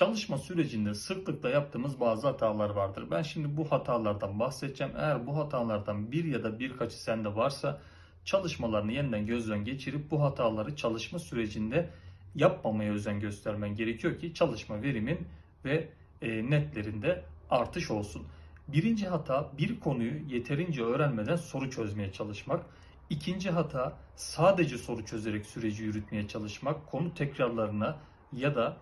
Çalışma sürecinde sıklıkla yaptığımız bazı hatalar vardır. Ben şimdi bu hatalardan bahsedeceğim. Eğer bu hatalardan bir ya da birkaçı sende varsa çalışmalarını yeniden gözden geçirip bu hataları çalışma sürecinde yapmamaya özen göstermen gerekiyor ki çalışma verimin ve e, netlerinde artış olsun. Birinci hata bir konuyu yeterince öğrenmeden soru çözmeye çalışmak. İkinci hata sadece soru çözerek süreci yürütmeye çalışmak. Konu tekrarlarına ya da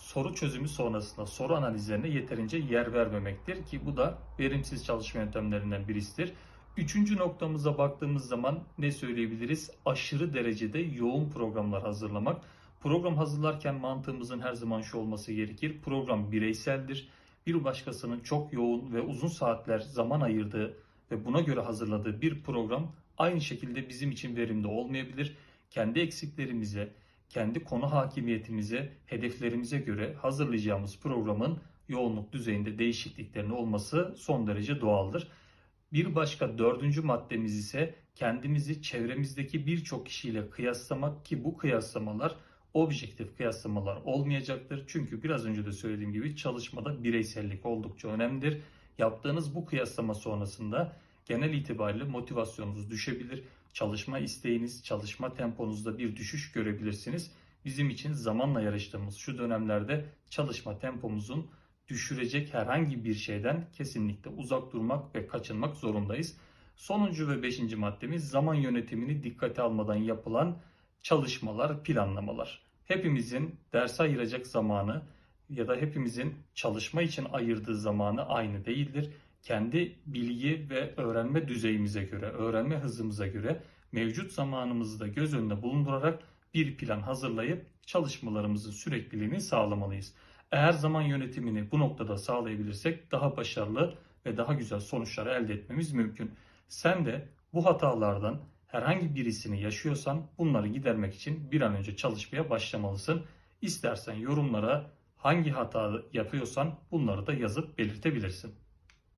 soru çözümü sonrasında soru analizlerine yeterince yer vermemektir ki bu da verimsiz çalışma yöntemlerinden birisidir. Üçüncü noktamıza baktığımız zaman ne söyleyebiliriz? Aşırı derecede yoğun programlar hazırlamak. Program hazırlarken mantığımızın her zaman şu olması gerekir. Program bireyseldir. Bir başkasının çok yoğun ve uzun saatler zaman ayırdığı ve buna göre hazırladığı bir program aynı şekilde bizim için verimli olmayabilir. Kendi eksiklerimize, kendi konu hakimiyetimize, hedeflerimize göre hazırlayacağımız programın yoğunluk düzeyinde değişikliklerin olması son derece doğaldır. Bir başka dördüncü maddemiz ise kendimizi çevremizdeki birçok kişiyle kıyaslamak ki bu kıyaslamalar objektif kıyaslamalar olmayacaktır. Çünkü biraz önce de söylediğim gibi çalışmada bireysellik oldukça önemlidir. Yaptığınız bu kıyaslama sonrasında genel itibariyle motivasyonunuz düşebilir. Çalışma isteğiniz, çalışma temponuzda bir düşüş görebilirsiniz. Bizim için zamanla yarıştığımız şu dönemlerde çalışma tempomuzun düşürecek herhangi bir şeyden kesinlikle uzak durmak ve kaçınmak zorundayız. Sonuncu ve beşinci maddemiz zaman yönetimini dikkate almadan yapılan çalışmalar, planlamalar. Hepimizin derse ayıracak zamanı ya da hepimizin çalışma için ayırdığı zamanı aynı değildir. Kendi bilgi ve öğrenme düzeyimize göre, öğrenme hızımıza göre mevcut zamanımızı da göz önünde bulundurarak bir plan hazırlayıp çalışmalarımızın sürekliliğini sağlamalıyız. Eğer zaman yönetimini bu noktada sağlayabilirsek daha başarılı ve daha güzel sonuçlar elde etmemiz mümkün. Sen de bu hatalardan herhangi birisini yaşıyorsan bunları gidermek için bir an önce çalışmaya başlamalısın. İstersen yorumlara hangi hata yapıyorsan bunları da yazıp belirtebilirsin.